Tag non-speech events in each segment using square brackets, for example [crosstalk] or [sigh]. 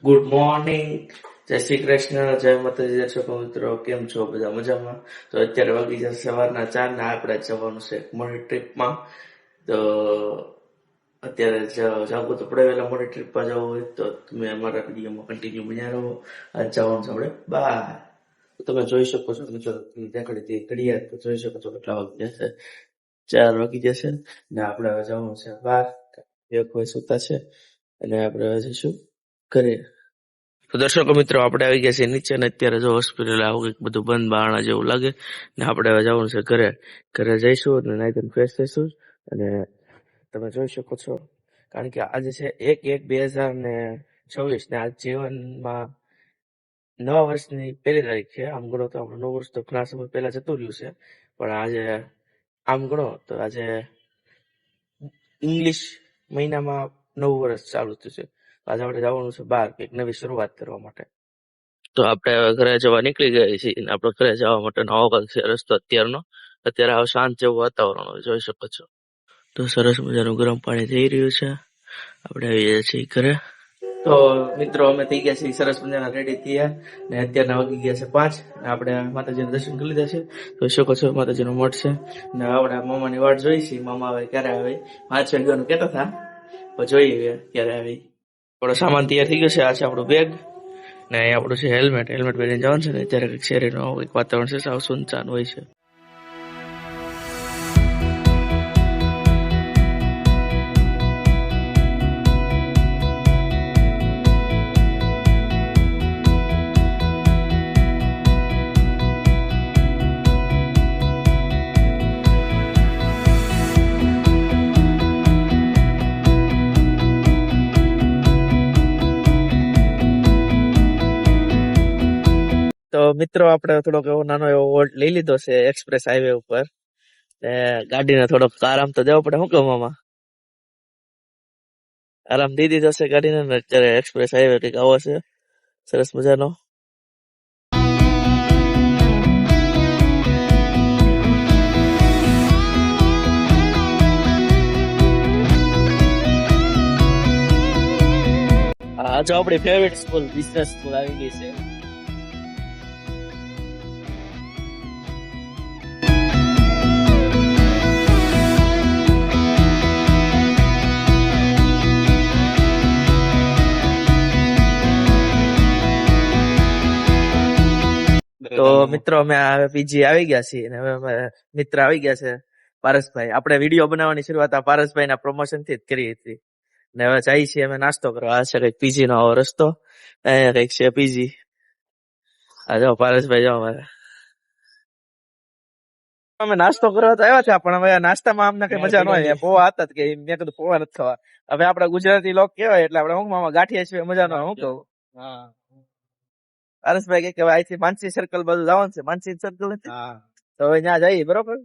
Good morning જય શ્રી કૃષ્ણ. જય માતાજી દર્શકો મિત્રો. કેમ છો? બધા મજામાં? તો અત્યારે વાગી જશે સવારના ચાર ને આપણે જવાનું છે મોડી ટ્રીપમાં તો અત્યારે જાગો તો પડે વહેલા મોડી ટ્રીપમાં જવું હોય તો તમે અમારા વિડીયોમાં કન્ટિન્યુ બન્યા રહો. આજ જવાનું છે આપણે. બાય તમે જોઈ શકો છો મિત્રો દેખાડી ઘડિયાળ જોઈ શકો છો કેટલા વાગી જશે. ચાર વાગી જશે ને આપણે હવે જવાનું છે બાર. એક હોય સુતા છે. અને આપણે હવે જઈશું ઘરે તો દર્શકો મિત્રો, આપણે આવી ગયા છીએ નીચે ને અત્યારે જો હોસ્પિટલ આવું કંઈક બધું બંધ બારણા જેવું લાગે ને આપણે હવે જવાનું છે ઘરે. ઘરે જઈશું અને નાઈ ધોઈને ફ્રેશ થઈશું અને તમે જોઈ શકો છો. કારણ કે આજે છે એક એક બે હજાર ને છવ્વીસ ને આ જીવનમાં નવા વર્ષની પહેલી તારીખ છે. આમ ગણો તો આપણું નવું વર્ષ તો ઘણા સમય પહેલા જતું રહ્યું છે. પણ આજે આમ ગણો તો આજે ઇંગ્લિશ મહિનામાં નવું વર્ષ ચાલુ થયું છે. આજે આપણે જવાનું છે બહાર કંઈક નવી શરૂઆત કરવા માટે. તો આપણે હવે ઘરે જવા નીકળી ગયા છીએ આપણે ઘરે જવા માટે નવો કંઈક છે રસ્તો અત્યારનો. અત્યારે આવું શાંત જેવું વાતાવરણ જોઈ શકો છો. તો સરસ મજાનું ગરમ પાણી થઈ રહ્યું છે. આપણે આવી ગયા છીએ ઘરે. તો મિત્રો અમે થઈ ગયા છીએ સરસ મજાના રેડી થયા ને અત્યારના વાગી ગયા છે પાંચ ને આપણે માતાજીના દર્શન કરી લીધા છે. તો શકો છો માતાજીનો મઠ છે ને આપણે મામાની વાટ જોઈ છીએ. મામા આવે ક્યારે આવે? પાંચ વાગ્યાનું કહેતા હતા. જોઈએ ક્યારે આવી. આપણો સામાન તૈયાર થઈ ગયો છે. આ છે આપણું બેગ ને અહીં આપણું છે હેલ્મેટ હેલ્મેટ પહેરીને જવાનું છે ને ત્યારે કંઈક શેરીનું આવું વાતાવરણ છે, સાવ સુનસાન હોય છે. તો મિત્રો, આપણે થોડોક એવો નાનો એવો વોલ્ટ લઈ લીધો છે એક્સપ્રેસ હાઈવે ઉપર. ને ગાડીને થોડોક આરામ તો દેવો પડે શું કહું મામા? આરામ દઈ દીધો છે ગાડીને અત્યારે એક્સપ્રેસ હાઈવે કંઈક આવો છે. સરસ મજાનો. જો આપણી ફેવરેટ સ્કૂલ બિઝનેસ સ્કૂલ આવી ગઈ છે. તો મિત્રો અમે હવે પીજી આવી ગયા છીએ અને હવે મિત્ર આવી ગયા છે પારસભાઈ. આપણે વીડિયો બનાવવાની શરૂઆત આ પારસભાઈ ના પ્રમોશનથી જ કરી હતી. ને હવે જઈએ છીએ અમે નાસ્તો કરવા. આ છે કંઈક પીજી નો રસ્તો. અહીંયા કંઈક છે પીજી. આ જાઓ પારસભાઈ જાઓ અમારે. અમે નાસ્તો કરવા તો આવ્યા છે પણ હવે નાસ્તામાં અમને કઈ મજા ન હોય. પોવા હતા કે મેં કીધું પોવા નથી ખાવા. હવે આપડા ગુજરાતી લોક કેવાય એટલે આપણે હું મામા ગાંઠિયા છીએ મજા ન હોય હું કહું? પારસભાઈ કે અહીંથી માનસી સર્કલ બાજુ જવાનું છે. માનસી સર્કલ નથી તો હવે ત્યાં જઈએ બરોબર?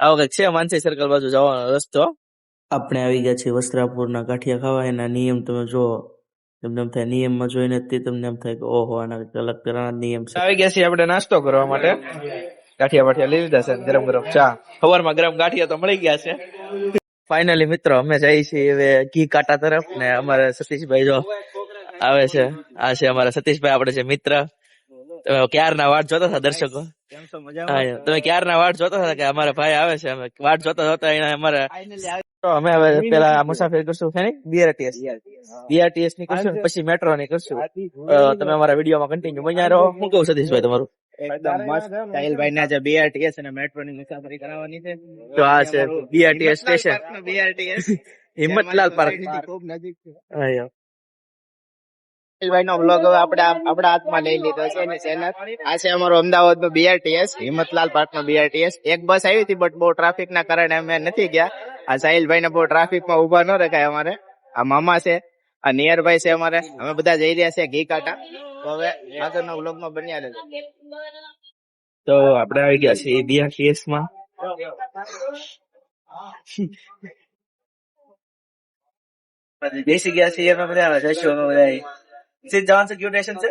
આવો કંઈક છે માનસી સર્કલ બાજુ જવાનો રસ્તો. આપણે આવી ગયા છીએ વસ્ત્રાપુરના ગાંઠિયા ખાવા. એના નિયમ તમે જો તમને એમ થાય નિયમમાં જોઈને તે તમને એમ થાય કે ઓહો આના અલગ કરવાના નિયમ છે. આવી ગયા છીએ આપણે નાસ્તો કરવા માટે. ગાંઠિયા બાઠિયા લઈ લીધા છે ગરમ ગરમ ચા. સવારમાં ગરમ ગાંઠિયા તો મળી ગયા છે. ફાઇનલી મિત્રો અમે જઈએ છીએ હવે ઘી કાંટા તરફ ને અમારે સતીશભાઈ જો આવે છે. આ છે અમારા સતીશભાઈ આપણે છે મિત્ર. તમે ક્યારના વાટ જોતા હતા દર્શકો? હા, તમે ક્યારના વાટ જોતા હતા કે અમારા ભાઈ આવે છે? અમે વાટ જોતા જોતા એને અમારે તો અમે હવે પેલા મુસાફરી કરશું છે બીઆરટીએસ બીઆરટીએસની કરશું પછી મેટ્રો ની કરશું. તમે અમારા વિડીયોમાં કન્ટિન્યુ બન્યા રહો. હું કહું સતીશભાઈ તમારું? એકદમ મસ્ત. સાહિલભાઈ ના જે બીઆરટીએસ અને મેટ્રો ની મુસાફરી કરાવવાની છે. તો આ છે BRTS station BRTS Himmatlal park. ખૂબ નજીક છે. સાહિલભાઈ નો બ્લોગ હવે આપણે આપ- આપણા હાથમાં લઈ લીધો છે એની ચેનલ આ છે અમારો અમદાવાદ નો બીઆરટીએસ હિંમતલાલ પાર્ક નો બીઆરટીએસ એક બસ આવી હતી બટ બહુ ટ્રાફિક ના કારણે અમે નથી ગયા. આ સાહિલભાઈ ને બહુ ટ્રાફિકમાં ઊભા ન રખાય અમારે. આ મામા છે આ નિયર ભાઈ છે અમારે. અમે બધા જઈ રહ્યા છે ઘી કાંટા તો હવે આગળના બ્લોગમાં બન્યા રહેજો. તો આપણે આવી ગયા છે બીઆરટીએસમાં બેસી ગયા છીએ અમે બધા જઈશું અમે બધા સીધ જવાનું છે કયું સ્ટેશન છે?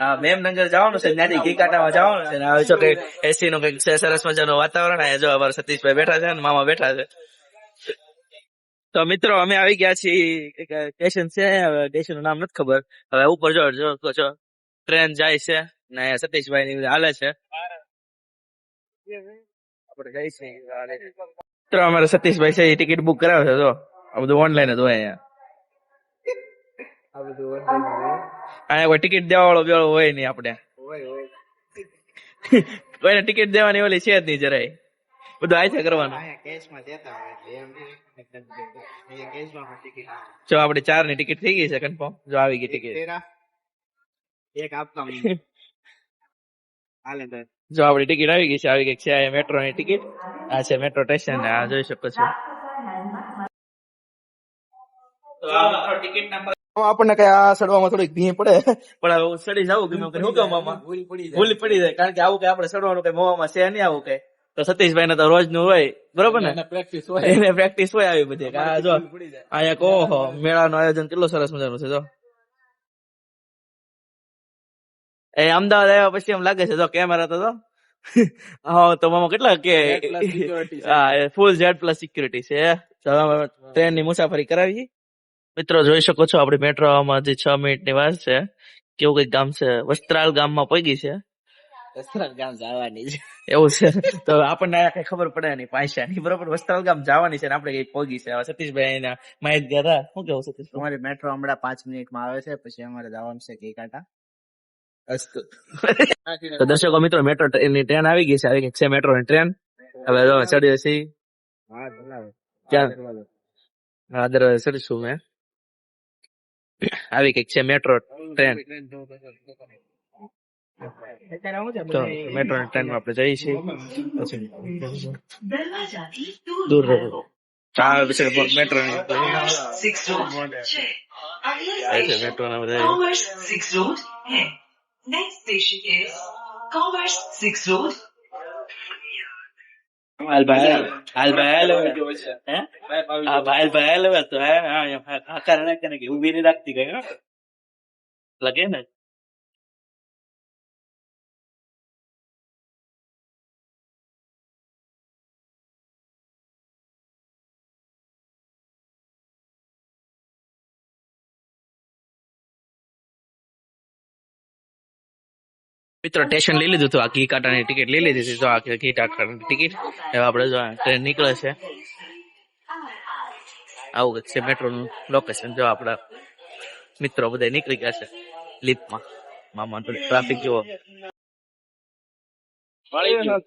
હા મેમનગર જવાનું છે. ત્યાંથી ઘી કાંટામાં જવાનું છે. આવે છો કઈ એસી નું કંઈક છે સરસ મજાનું વાતાવરણ. અહીંયા જો અમારા સતીશભાઈ બેઠા છે ને મામા બેઠા છે. તો મિત્રો અમે આવી ગયા છીએ. સ્ટેશન છે. સ્ટેશનનું નામ નથી ખબર. હવે ઉપર જો જો છો ટ્રેન જાય છે ને સતીશભાઈ ની બધી હાલે છે. આપણે. મિત્રો અમારે સતીશભાઈ છે એ ટિકિટ બુક કરાવે છે જો. આ બધું ઓનલાઈન જ હોય અહીંયા. અહીંયા કોઈ ટિકિટ દેવા વાળો બેવાળો હોય નહીં આપણે. કોઈને ટિકિટ દેવાની ઓલી છે જ નહીં જરાય. બધું આયથા કરવાનું. કેશમાં દેતા હોય એમ કેશમાં ટિકિટ જો આપણે ચારની ટિકિટ થઈ ગઈ છે કન્ફર્મ જો આવી ગઈ ટિકિટ. એક આપતા [laughs] હાલે તો. જો આપડી ટિકિટ આવી ગઈ છે આવી ગઈ છે મેટ્રો ની ટિકિટ. આ છે મેટ્રો સ્ટેશન આ જોઈ શકો છો. આપણને કઈ આ સડવામાં થોડીક ભીં પડે. પણ સડી જવું ગમે શું કામ આમાં? ભૂલ પડી જાય. કારણ કે આવું કઈ આપણે સડવાનું કઈ મોવામાં છે નહીં આવું કઈ. તો સતીશભાઈ ને તો રોજનું હોય. બરોબર ને? પ્રેક્ટિસ એને પ્રેક્ટિસ હોય આવી બધી. આ જો અહીંયા કહો મેળાનું આયોજન કેટલું સરસ મજાનું છે જો. એ અમદાવાદ આવ્યા પછી એમ લાગે છે જો કેમેરા તો તો [laughs] હા તો મામા કેટલા કે હા ફૂલ ઝેડ પ્લસ સિક્યુરિટી છે. ટ્રેનની મુસાફરી કરાવી મિત્રો જોઈ શકો છો આપણી મેટ્રોમાં જે છ મિનિટની વાત છે કેવું કઈ ગામ છે? વસ્ત્રાલ ગામમાં પગી છે. વસ્ત્રાલ ગામ જવાની છે. એવું છે. તો આપણને આ કઈ ખબર પડે નહીં પૈસા ની બરોબર? વસ્ત્રાલ ગામ જવાની છે ને આપણે કઈ પોગી છે. સતીશભાઈ ના માહિત ગયા શું કેવું સતીશ અમારી મેટ્રો હમણાં પાંચ મિનિટમાં આવે છે પછી અમારે જવાનું છે કઈ કાંટા તો દર્શકો મિત્રો મેટ્રો ની ટ્રેન આવી ગઈ છે. આવી ગઈ છે મેટ્રો ની ટ્રેન. હવે જો ચડીએ હા ચલાવે ક્યાં? હા દરવાજે ચડીશું મેં. આવી કંઈક છે મેટ્રો ટ્રેન તો મેટ્રો ટ્રેનમાં આપણે જઈએ છીએ. દૂર રહો. પછી મેટ્રો મેટ્રો બધા Next station is Commerce લગે ને? મિત્રો સ્ટેશન લઈ લીધું હતું. આ ઘી કાંટાની ટિકિટ લઈ લીધી હતી. તો આ ઘી કાંટાની ટિકિટ હવે આપણે જો ટ્રેન નીકળે છે આવું છે મેટ્રો નું લોકેશન જો આપડા મિત્રો બધા નીકળી ગયા છે લિફ્ટમાં મામા ટ્રાફિક જુઓ.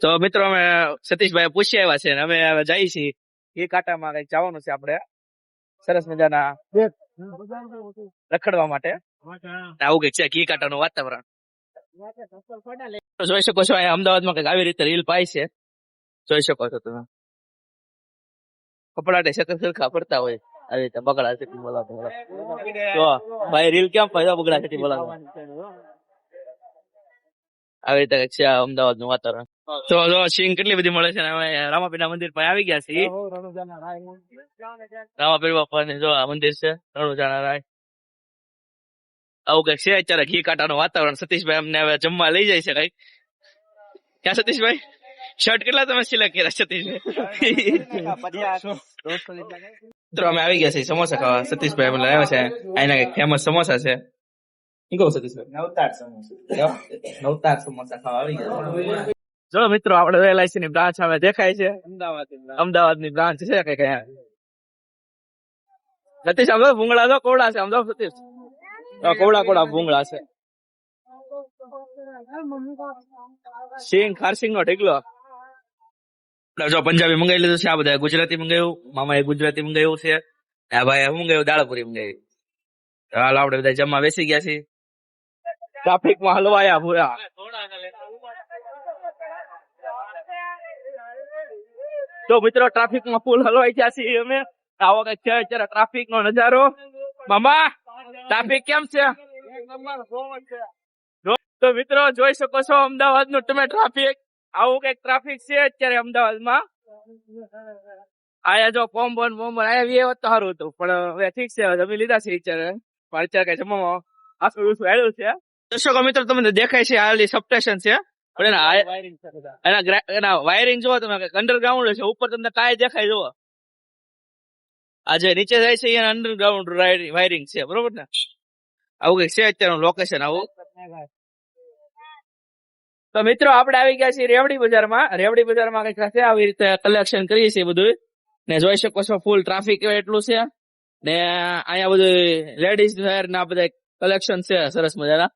તો મિત્રો અમે સતીશભાઈ પૂછી આવ્યા છે અમે હવે જઈએ છીએ. ઘી કાંટામાં કંઈક જવાનું છે આપણે. સરસ મજાના રખડવા માટે. આવું કંઈક છે ઘી કાંટાનું વાતાવરણ. તો જોઈ શકો છો અહીંયા અમદાવાદમાં કંઈક આવી રીતે રીલ પાય છે. જોઈ શકો છો તમે. કપડાટે સતત સરખા ફરતા હોય. આવી રીતે બગડા છે બોલા બોલા જો ભાઈ રીલ કેમ પાય બગડા છે બોલા આવી રીતે છે અમદાવાદનું વાતાવરણ. તો જો સિંગ કેટલી બધી મળે છે ને અમે રામાપીના મંદિર પાસે આવી ગયા છીએ. રામાપીર બાપા જો આ મંદિર છે રણુજાણા રાય. આવું કંઈક છે અત્યારે ઘી કાંટાનું વાતાવરણ. સતીશભાઈ અમને હવે જમવા લઈ જાય છે કંઈક. ક્યાં સતીશભાઈ? શર્ટ કેટલા તમે સિલેક્ટ કર્યા સતીશભાઈ? મિત્રો અમે આવી ગયા છીએ સમોસા ખાવા. સતીશભાઈ અમને લાવ્યા છે. અહીંના કંઈક ફેમસ સમોસા છે. કહું સતીશભાઈ? નવતાર સમોસા. નવતાર સમોસા ખાવા આવી ગયા જો મિત્રો આપણે એલઆઈસી ની બ્રાન્ચ હવે દેખાય છે. અમદાવાદ અમદાવાદની બ્રાન્ચ છે કઈ અહીંયા. સતીશ જો ભૂંગળા જો કોવડા છે અમદાવાદ સતીશ. કોવડા કોવડા ભૂંગળા છે. સિંગ ખારસિંગ નો ઢીકલો. જો પંજાબી મંગાવી લીધું છે આ બધા ગુજરાતી મંગાવ્યું મામા એ ગુજરાતી મંગાવ્યું છે આ ભાઈ હું ગયું દાળપુરી મંગાવી. હાલ આપડે બધા જમવા બેસી ગયા છીએ. ટ્રાફિકમાં હલવાયા ભૂરા. તો મિત્રો ટ્રાફિકમાં ફૂલ હલવાઈ ગયા છીએ અમે. આવો કઈ છે અત્યારે ટ્રાફિક નો નજારો. મામા! ટ્રાફિક કેમ છે? જો- તો મિત્રો જોઈ શકો છો અમદાવાદનું તમે ટ્રાફિક. આવું કંઈક ટ્રાફિક છે અત્યારે અમદાવાદમાં. આયા જો કોમ્બોન બોમ્બન આયા વી તો સારું હતું પણ હવે ઠીક છે જમી લીધા છે અત્યારે પણ અત્યારે કઈ જમવામાં આસું ઉસું છે. દર્શકો મિત્રો તમને દેખાય છે આલી સબસ્ટેશન છે. પણ એના આ- એના વાયરિંગ જોવો તમે અંડરગ્રાઉન્ડ છે ઉપર તમને કાંઈ દેખાય જોવો આ જે નીચે જાય છે, અહીંયા અંડરગ્રાઉન્ડ વાયરિંગ છે, બરોબર ને? આવું કઈ છે અત્યારનું લોકેશન આવું? તો મિત્રો, આપણે આવી ગયા છીએ રેવડી બજારમાં. રેવડી બજારમાં કંઈક છે આવી રીતે કલેક્શન કરીએ છીએ બધું ને જોઈ શકો છો ફૂલ ટ્રાફિક એટલું છે. ને અહીંયા બધું લેડીઝ વેર ના બધા કલેક્શન છે, સરસ મજાના.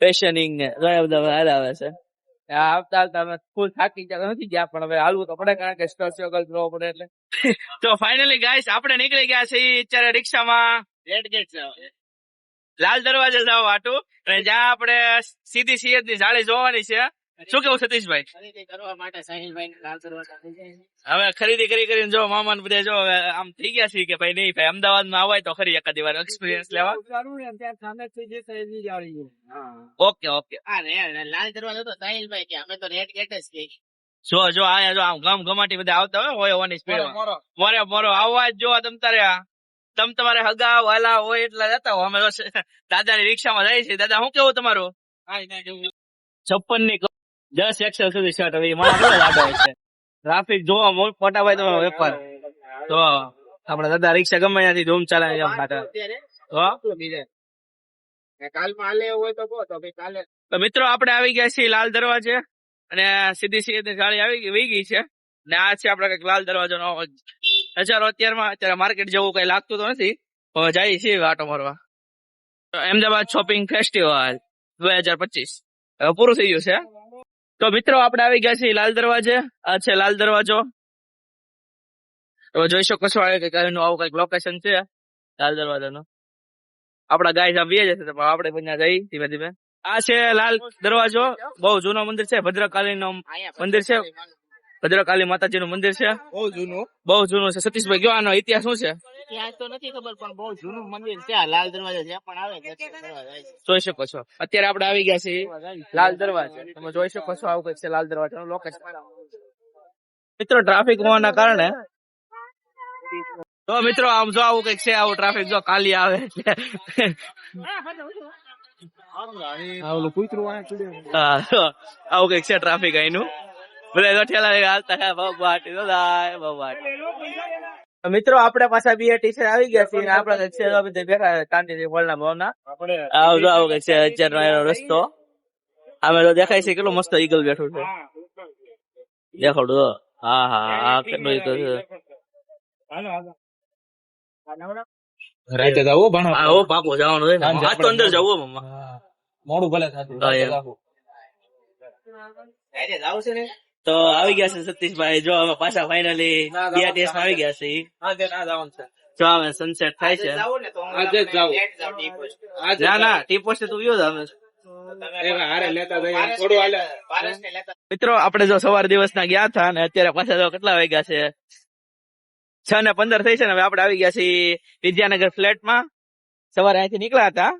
ફેશનિંગ ને, ઘણા બધા આવે છે. આવતા આવતા ફૂલ થાકી ગયા નથી ગયા પણ હવે હાલવું તો પડે કારણ કે સ્ટ્રગલ કરવો પડે એટલે. [laughs] તો ફાઇનલી ગાઈસ આપણે નીકળી ગયા છીએ અત્યારે રિક્ષામાં. રેડ ગેટ લાલ દરવાજે જાવ આટુ. અને જ્યાં આપણે સીધી સિયતની જાળી જોવાની છે શું કેવું સતીશભાઈ? ખરીદી કરવા માટે સાહિલભાઈ લાલ દરવાજા લઈ જાય છે. હવે ખરીદી કરી કરીને જો મામા ને બધા જો આમ થઈ ગયા છે કે ભાઈ નહીં ભાઈ અમદાવાદમાં આવાય તો ખરી એકાદી વાર એક્સપિરિયન્સ લેવા. Okay okay. લાલ દરવાજો તો સાહિલભાઈ કે અમે તો રેડ ગેટ જ કહીએ. જો જો આયા જો આમ ગમ ગમાટી બધા આવતા હોય હોય ઓની સ્પીડ મોરે મોરો. આવવા જ જો તમ તારે તમ તમારે હગા વાલા હોય એટલા જતા હો. અમે દાદા દાદાની રિક્ષામાં જાય છે. દાદા શું કેવું તમારું? છપ્પનની દસ એક્સેલ સુધી શર્ટ હવે મારા કેટલો લાડો છે ટ્રાફિક જોવા મોટ મોટા ભાઈ તમારો વેપાર. તો આપડા દાદા રિક્ષા ગમે ત્યાંથી ધૂમ ચલાવે એમ ખાતા તો? તો તો તો મિત્રો આપણે આવી ગયા છીએ લાલ દરવાજે અને સીધી સીધી ગાડી આવી ગઈ- વહી ગઈ છે. ને આ છે આપડે કંઈક લાલ દરવાજો નો હજારો અત્યારમાં અત્યારે માર્કેટ જેવું કઈ લાગતું તો નથી હવે જઈએ છીએ આટો મારવા. તો અમદાવાદ શોપિંગ ફેસ્ટિવલ બે હજાર પચીસ. હવે પૂરું થઈ ગયું છે. તો મિત્રો, આપણે આવી ગયા છીએ લાલ દરવાજે. આ છે લાલ દરવાજો. તમે જોઈ શકો છો એનું આવું કંઈક લોકેશન છે. લાલ દરવાજાનું. આપડા ગાય બે જશે આપણે પણ જઈ ધીમે ધીમે. આ છે લાલ દરવાજો. બહુ જૂનો મંદિર છે ભદ્રકાલી નું મંદિર છે? ભદ્રકાલી માતાજી નું મંદિર છે. બહુ જૂનું. બહુ જૂનું છે. સતીશભાઈ કયો આનો ઇતિહાસ શું છે? ત્યાં તો નથી ખબર પણ બહુ જૂનું મંદિર છે. લાલ દરવાજા જ્યાં પણ આવે દર્શન કરવા જાય છે. જોઈ શકો છો. અત્યારે આપણે આવી ગયા છીએ લાલ દરવાજા. તમે જોઈ શકો છો આવું કંઈક છે લાલ દરવાજાનું લોકેશન મિત્રો ટ્રાફિક હોવાના કારણે તો મિત્રો આમ જો આવું કંઈક છે આવું ટ્રાફિક જો કાલી આવે આવું કંઈક છે ટ્રાફિક અહીંનું. બધા તો ઠેલા લઈને હાલતા હે બબાટી તો દાય બબાટી મિત્રો આપણે પાછા બે ટીચર આવી ગયા છે અને છે બધે બેઠા છે વળના ભાવના. આવજો આવો કે છે અત્યારનો એનો રસ્તો. આમે તો દેખાય છે કેટલો મસ્ત ઈગલ બેઠો છે. દેખાડો હા હા હા કેટલું ઈગલ છે. રાતે જાવો ભણો. હા ઓ પાકો જવાનું હોય ને. આજ તો અંદર જવું મમ્મા મોડું ભલે થતું. રાતે. જાવું. રાતે જાવું છે ને? તો આવી ગયા છે સતીશભાઈ. જો અમે પાછા ફાઇનલી બીઆરટીએસ દેશ આવી ગયા છે જો અમે સનસેટ થાય છે. જાવું ને આજે જ જાવું. ના ના ટી પોસ્ટ તું ગયો લેતા મિત્રો આપણે જો સવાર દિવસ ના ગયા હતા ને અત્યારે પાછા જો કેટલા વાગ્યા છે? છ ને પંદર થઈ છે ને હવે આપણે આવી ગયા છીએ વિદ્યાનગર ફ્લેટમાં. સવારે અહીંથી નીકળ્યા હતા.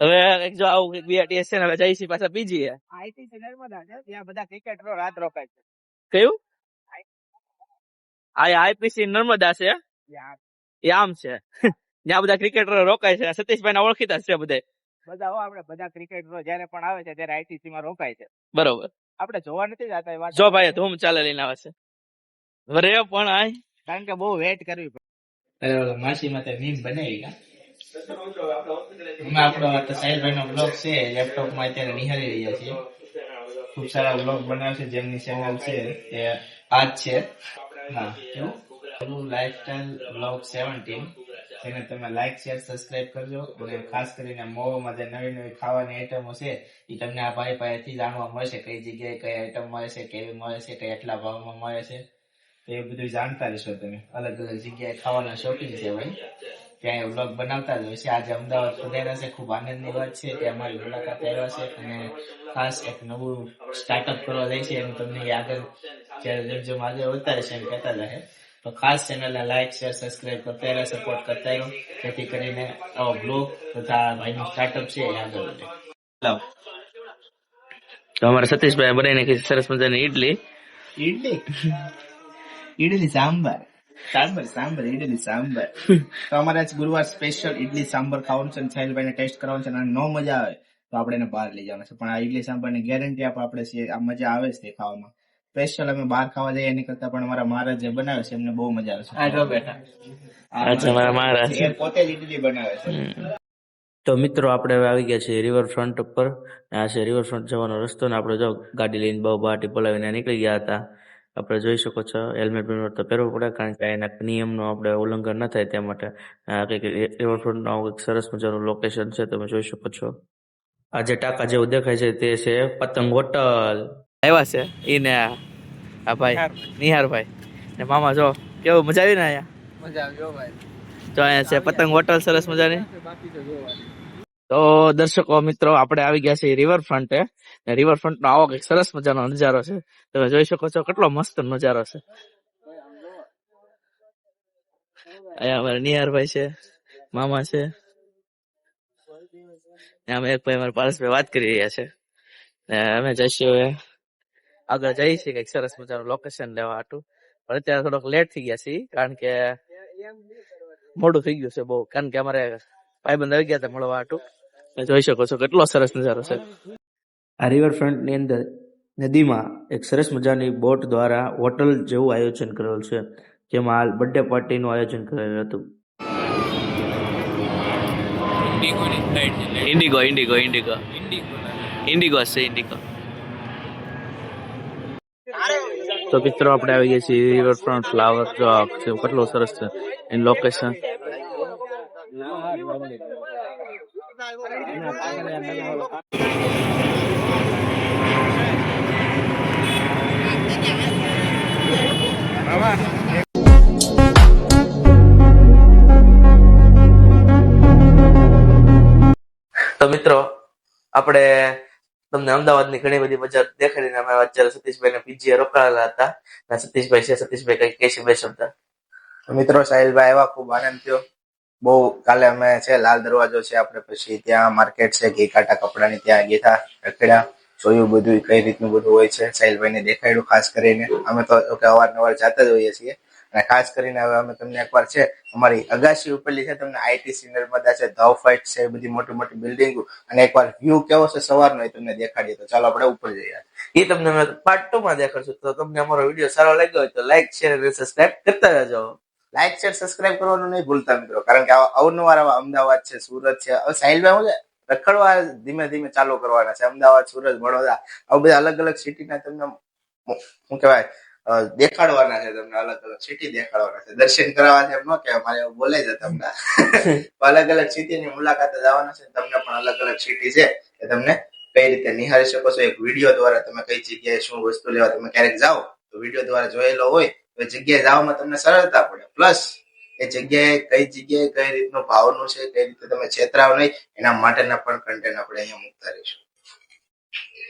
હવે જો આવું બીઆરટીએસ છે ને હવે જઈ છીએ પાછા પીજીએ આઈટી નર્મદા છે ત્યાં બધા ક્રિકેટરો રાત રોકાય છે. કયું? આ આઈપીસી નર્મદા છે? એ આમ છે. જ્યાં બધા ક્રિકેટરો રોકાય છે સતીશભાઈ ના ઓળખીતા છે બધે. બધા હો આપણે બધા ક્રિકેટરો જયારે પણ આવે છે ત્યારે આઈટીસી માં રોકાય છે. બરોબર. આપણે જોવા નથી જતા એ વાત જો ભાઈ ધૂમ ચાલે લઈને આવે છે. રે પણ આય. કારણ કે બહુ વેટ કરવી પડે. માસી માટે મીમ બનાવી ગયા અમે આપણો સાહેબભાઈ નો બ્લોગ છે લેપટોપમાં અત્યારે નિહાળી રહ્યા છીએ. ખૂબ સારા બ્લોગ બનાવશે, જેમની ચેનલ છે તે આ જ છે. હા, કેવું? લાઈફસ્ટાઈલ બ્લોગ સેવન્ટીન જેને તમે લાઈક શેર સબસ્ક્રાઇબ કરજો. અને ખાસ કરીને મોવામાં જે નવી નવી ખાવાની આઈટમો છે, એ તમને આ ભાઈ પાસેથી જાણવા મળશે કઈ જગ્યાએ કઈ આઈટમ મળે છે, કેવી મળે છે, કઈ એટલા ભાવમાં મળે છે. તો એ બધું જાણતા રહેશો તમે. અલગ અલગ જગ્યાએ ખાવાના શોખીન છે ભાઈ. ત્યાં એ વ્લોગ બનાવતા જ હોય છે. આજે અમદાવાદ પધાર્યા છે. ખૂબ આનંદની વાત છે ત્યાં અમારી મુલાકાત આવ્યા છે અને ખાસ એક નવું સ્ટાર્ટઅપ કરવા જાય છે એનું તમને આગળ જ્યારે જેમ જેમ આગળ વધતા રહેશે એમ કહેતા રહે તો ખાસ ચેનલને લાઈક શેર સબસ્ક્રાઇબ કરતા રહ્યા સપોર્ટ કરતા રહ્યો જેથી કરીને આવો બ્લોગ તથા ભાઈનું સ્ટાર્ટઅપ છે એ આગળ વધે. તો અમારા સતીશભાઈ બનાવીને સરસ મજાની ઈડલી. ઈડલી? ઈડલી સાંભાર. સાંભાર સાંભર ઇડલી સાંભર [laughs] તો અમારે આજ ગુરુવાર સ્પેશિયલ ઇડલી સાંભર ખાવાનું છે સાહિલભાઈને ટેસ્ટ કરવાનું છે અને નો મજા આવે તો આપણે એને બહાર લઈ જવાનું છે. પણ આ ઇડલી સાંભારની ગેરંટી આપણે આપણે છે આ મજા આવે છે ખાવામાં. સ્પેશિયલ અમે બહાર ખાવા જઈએ એની કરતા પણ અમારા મહારાજ જે બનાવે છે એમને બહુ મજા આવે છે. આ જો બેટા. અચ્છા મારા મહારાજ. એ પોતે જ ઇડલી બનાવે છે. તો મિત્રો આપણે હવે આવી ગયા છીએ રિવરફ્રન્ટ ઉપર. આ છે રિવરફ્રન્ટ જવાનો રસ્તો ને આપણે જો ગાડી લઈને બહુ બાટી બોલાવીને નીકળી ગયા હતા. આપણે જોઈ શકો છો. હેલ્મેટ બેલ્મેટ તો પહેરવું પડે કારણ કે એના નિયમનો આપણે ઉલ્લંઘન ન થાય તે માટે. કંઈક રિવરફ્રન્ટનું એક સરસ મજાનું લોકેશન છે તમે જોઈ શકો છો. આ જે ટાંકા જેવું દેખાય છે તે છે પતંગ હોટલ. આવ્યા છે એને આ. ભાઈ નિહારભાઈ ને મામા જો કેવું મજા આવી ને અહીંયા? મજા આવ્યો ભાઈ. તો અહીંયા છે પતંગ હોટલ સરસ મજાની. બાકી તો જોવાની. તો દર્શકો, મિત્રો, આપણે આવી ગયા છીએ રિવરફ્રન્ટે. ને આવો કંઈક સરસ મજાનો નજારો છે. તમે જોઈ શકો છો કેટલો મસ્ત નજારો છે. અહીંયા અમારા નિહારભાઈ છે, મામા છે. અમે એક ભાઈ અમારા પારસભાઈ વાત કરી રહ્યા છે. ને અમે જઈશું હવે. આગળ જઈએ છીએ કંઈક સરસ મજાનું લોકેશન લેવા હાટું પણ અત્યારે થોડોક લેટ થઈ ગયા છીએ, કારણ કે મોડું થઈ ગયું છે બહુ. કારણ કે અમારે ભાઈબંધ આવી ગયા હતા મળવા હાટું જોઈ શકો છો કેટલો સરસ નજારો છે. આ રિવરફ્રન્ટની અંદર નદીમાં એક સરસ મજાની બોટ દ્વારા હોટલ જેવું આયોજન કરેલું છે જેમાં હાલ બર્થડે પાર્ટીનું આયોજન કરેલું હતું. ઇન્ડિગો ઇન્ડિગો ઇન્ડિગો ઇન્ડિગો છે ઇન્ડિગો તો મિત્રો આપણે આવી ગયા છીએ રિવરફ્રન્ટ ફ્લાવર જો છે. કેટલો સરસ છે. એની લોકેશન તો મિત્રો, આપણે તમને અમદાવાદની ઘણી બધી બજાર દેખાડીને અમે અત્યારે સતીશભાઈને પીજીએ રોકાયેલા હતા. સતીશભાઈ છે, સતીશભાઈ કઈ કહેશે બે શબ્દ મિત્રો, સાહિલભાઈ આવ્યા, ખૂબ આનંદ થયો. બહુ કાલે અમે છે, લાલ દરવાજો છે, આપણે પછી ત્યાં માર્કેટ છે, ઘી કાંટા કપડાની ત્યાં ગયા રખડ્યા. જોયું બધું કઈ રીતનું બધું હોય છે, સાહિલભાઈને દેખાડ્યું ખાસ કરીને. અમે તો અવારનવાર જાતા જ હોઈએ છીએ. અને ખાસ કરીને હવે અમે તમને એકવાર છે, અમારી અગાશી ઉપરલી છે, તમને આઈટીસી નર્મદા છે, ધવ ફાઇટ છે બધી મોટી મોટી બિલ્ડિંગો અને એકવાર વ્યૂ કેવો છે સવારનો એ તમને દેખાડીએ. તો ચાલો આપણે ઉપર જઈએ એ તમને અમે પાર્ટ ટુ માં દેખાડશું. તો તમને અમારો વીડિયો સારો લાગ્યો હોય તો લાઈક શેર અને સબસ્ક્રાઈબ કરતા રહેજો. લાઈક શેર સબસ્ક્રાઇબ કરવાનું નહીં ભૂલતા મિત્રો. કારણ કે અવનવાર અમદાવાદ છે સુરત છે. હવે સાહિલભાઈ હું છે? રખડવા ધીમે ધીમે ચાલુ કરવાના છે. અમદાવાદ સુરત વડોદરા આવું બધા અલગ અલગ સિટીના તમને શું કહેવાય દેખાડવાના છે તમને અલગ અલગ સિટી દેખાડવાના છે. દર્શન કરાવવા છે એમ ન કે મારે એવું બોલે છે તમને. અલગ અલગ સિટીની મુલાકાતે જવાના છે તમને પણ અલગ અલગ સિટી છે એ તમને કઈ રીતે નિહાળી શકો છો? એક વીડિયો દ્વારા તમે કઈ જગ્યાએ શું વસ્તુ લેવા તમે ક્યારેક જાઓ તો વીડિયો દ્વારા જોયેલો હોય તો એ જગ્યાએ જવામાં તમને સરળતા પડે. પ્લસ એ જગ્યાએ કઈ જગ્યાએ કઈ રીતનું ભાવનું છે, કઈ રીતે તમે છેતરાવ નહીં, એના માટેના પણ કન્ટેન્ટ આપણે અહીંયા મૂકતા રહીશું.